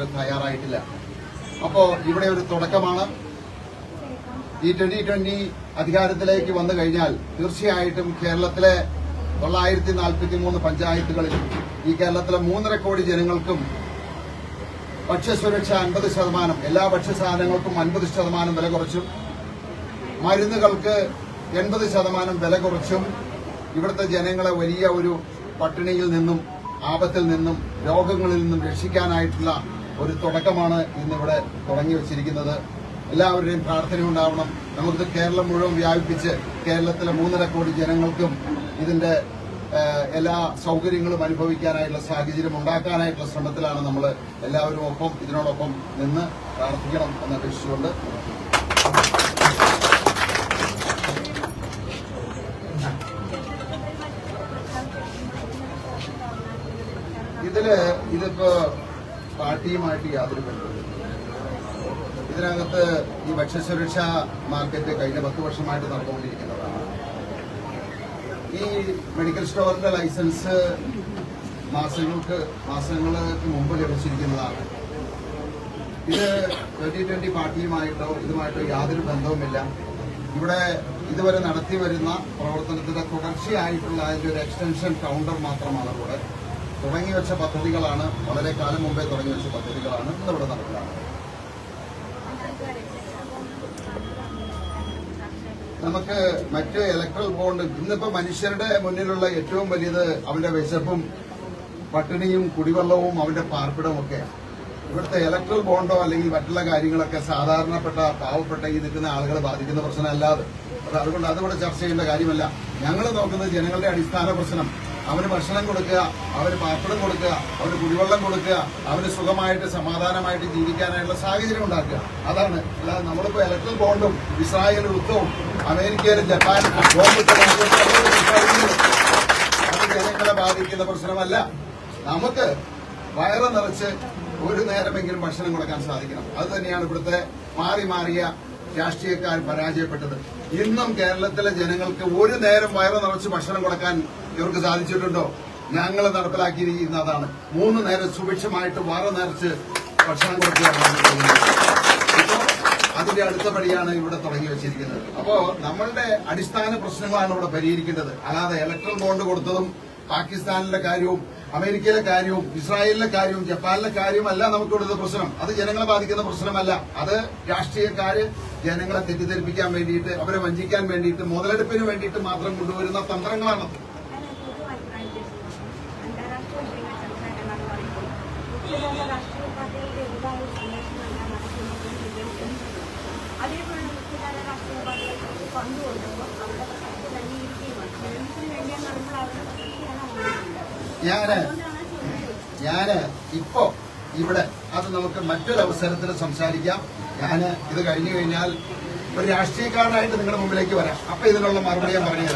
ഇതുവരെ തയ്യാറായിട്ടില്ല. അപ്പോ ഇവിടെ ഒരു തുടക്കമാണ്. ഈ ട്വന്റി ട്വന്റി അധികാരത്തിലേക്ക് വന്നു കഴിഞ്ഞാൽ തീർച്ചയായിട്ടും കേരളത്തിലെ തൊള്ളായിരത്തി നാൽപ്പത്തി മൂന്ന് പഞ്ചായത്തുകളിൽ ഈ കേരളത്തിലെ മൂന്നര കോടി ജനങ്ങൾക്കും ഭക്ഷ്യസുരക്ഷ അൻപത് ശതമാനം എല്ലാ ഭക്ഷ്യസാധനങ്ങൾക്കും അൻപത് ശതമാനം വില കുറച്ചും മരുന്നുകൾക്ക് എൺപത് ശതമാനം വില കുറച്ചും ഇവിടുത്തെ ജനങ്ങളെ വലിയ ഒരു പട്ടിണിയിൽ നിന്നും ആപത്തിൽ നിന്നും രോഗങ്ങളിൽ നിന്നും രക്ഷിക്കാനായിട്ടുള്ള ഒരു തുടക്കമാണ് ഇന്നിവിടെ തുടങ്ങി വച്ചിരിക്കുന്നത്. എല്ലാവരുടെയും പ്രാർത്ഥന ഉണ്ടാവണം. നമുക്ക് കേരളം മുഴുവൻ വ്യാപിപ്പിച്ച് കേരളത്തിലെ മൂന്നര കോടി ജനങ്ങൾക്കും ഇതിന്റെ എല്ലാ സൗകര്യങ്ങളും അനുഭവിക്കാനായിട്ടുള്ള സാഹചര്യം ഉണ്ടാക്കാനായിട്ടുള്ള ശ്രമത്തിലാണ് നമ്മൾ എല്ലാവരും ഒപ്പം ഇതിനോടൊപ്പം നിന്ന് പ്രാർത്ഥിക്കണം എന്ന് അപേക്ഷിച്ചുകൊണ്ട്. ഇതിൽ ഇതിപ്പോ പാർട്ടിയുമായിട്ട് യാതൊരു ബന്ധമില്ല ഇതിനകത്ത് ഈ ഭക്ഷ്യസുരക്ഷാ മാർക്കറ്റ് കഴിഞ്ഞ പത്ത് വർഷമായിട്ട് നടന്നുകൊണ്ടിരിക്കുന്നതാണ്. ഈ മെഡിക്കൽ സ്റ്റോറിന്റെ ലൈസൻസ് മാസങ്ങൾക്ക് മാസങ്ങൾക്ക് മുമ്പ് ലഭിച്ചിരിക്കുന്നതാണ്. ഇത് ട്വന്റി ട്വന്റി പാർട്ടിയുമായിട്ടോ ഇതുമായിട്ടോ യാതൊരു ബന്ധവുമില്ല. ഇവിടെ ഇതുവരെ നടത്തി വരുന്ന പ്രവർത്തനത്തിന്റെ തുടർച്ചയായിട്ടുള്ള അതിന്റെ ഒരു എക്സ്റ്റൻഷൻ കൗണ്ടർ മാത്രമാണ് ഇവിടെ. തുടങ്ങി വെച്ച പദ്ധതികളാണ് വളരെ കാലം മുമ്പേ തുടങ്ങി വെച്ച പദ്ധതികളാണ് ഇന്നിവിടെ നടപ്പിലാക്കുന്നത് നമുക്ക് മറ്റ് ഇലക്ട്രൽ ബോണ്ട് ഇന്നിപ്പോ മനുഷ്യരുടെ മുന്നിലുള്ള ഏറ്റവും വലിയത് അവന്റെ വിശപ്പും പട്ടിണിയും കുടിവെള്ളവും അവന്റെ പാർപ്പിടവും ഒക്കെയാണ്. ഇവിടുത്തെ ഇലക്ട്രൽ ബോണ്ടോ അല്ലെങ്കിൽ മറ്റുള്ള കാര്യങ്ങളൊക്കെ സാധാരണപ്പെട്ട പാവപ്പെട്ട ഈ നിൽക്കുന്ന ആളുകളെ ബാധിക്കുന്ന പ്രശ്നമല്ലാതെ. അതുകൊണ്ട് അതിവിടെ ചർച്ച ചെയ്യേണ്ട കാര്യമല്ല. ഞങ്ങൾ നോക്കുന്നത് ജനങ്ങളുടെ അടിസ്ഥാന പ്രശ്നം. അവന് ഭക്ഷണം കൊടുക്കുക അവന് പാർപ്പിടം കൊടുക്കുക അവന് കുടിവെള്ളം കൊടുക്കുക അവന് സുഖമായിട്ട് സമാധാനമായിട്ട് ജീവിക്കാനായിട്ടുള്ള സാഹചര്യം ഉണ്ടാക്കുക. അതാണ്. അല്ലാതെ നമ്മളിപ്പോ ഇലക്ട്രൽ ബോണ്ടും ഇസ്രായേൽ യുദ്ധവും അമേരിക്കയിലും ജപ്പാനും അത് ജനങ്ങളെ ബാധിക്കുന്ന പ്രശ്നമല്ല. നമുക്ക് വയറ് നിറച്ച് ഒരു നേരമെങ്കിലും ഭക്ഷണം കൊടുക്കാൻ സാധിക്കണം. അത് തന്നെയാണ് ഇവിടുത്തെ മാറി മാറിയ രാഷ്ട്രീയക്കാർ പരാജയപ്പെട്ടത്. ഇന്നും കേരളത്തിലെ ജനങ്ങൾക്ക് ഒരു നേരം വയറ് നിറച്ച് ഭക്ഷണം കൊടുക്കാൻ ഇവർക്ക് സാധിച്ചിട്ടുണ്ടോ? ഞങ്ങൾ നടപ്പിലാക്കിയിരിക്കുന്ന അതാണ്. മൂന്ന് നേരം സുഭിക്ഷമായിട്ട് വറ നിറച്ച് ഭക്ഷണം കൊടുക്കുക അതിന്റെ അടുത്ത പടിയാണ് ഇവിടെ തുടങ്ങി വെച്ചിരിക്കുന്നത്. അപ്പോ നമ്മളുടെ അടിസ്ഥാന പ്രശ്നങ്ങളാണ് ഇവിടെ പരിഹരിക്കേണ്ടത്. അല്ലാതെ ഇലക്ട്രൽ ബോണ്ട് കൊടുത്തതും പാകിസ്ഥാനിലെ കാര്യവും അമേരിക്കയിലെ കാര്യവും ഇസ്രായേലിലെ കാര്യവും ജപ്പാനിലെ കാര്യവും അല്ല നമുക്ക് ഇവിടുത്തെ പ്രശ്നം. അത് ജനങ്ങളെ ബാധിക്കുന്ന പ്രശ്നമല്ല. അത് രാഷ്ട്രീയക്കാര് ജനങ്ങളെ തെറ്റിദ്ധരിപ്പിക്കാൻ വേണ്ടിയിട്ട് അവരെ വഞ്ചിക്കാൻ വേണ്ടിയിട്ട് മുതലെടുപ്പിന് വേണ്ടിയിട്ട് മാത്രം കൊണ്ടുവരുന്ന തന്ത്രങ്ങളാണ് ഞാൻ ഞാൻ ഇപ്പോ ഇവിടെ അത് നമുക്ക് മറ്റൊരു അവസരത്തിൽ സംസാരിക്കാം. ഞാൻ ഇത് കഴിഞ്ഞു കഴിഞ്ഞാൽ ഒരു രാഷ്ട്രീയക്കാരനായിട്ട് നിങ്ങളുടെ മുമ്പിലേക്ക് വരാം. അപ്പൊ ഇതിനുള്ള മറുപടി ഞാൻ പറഞ്ഞു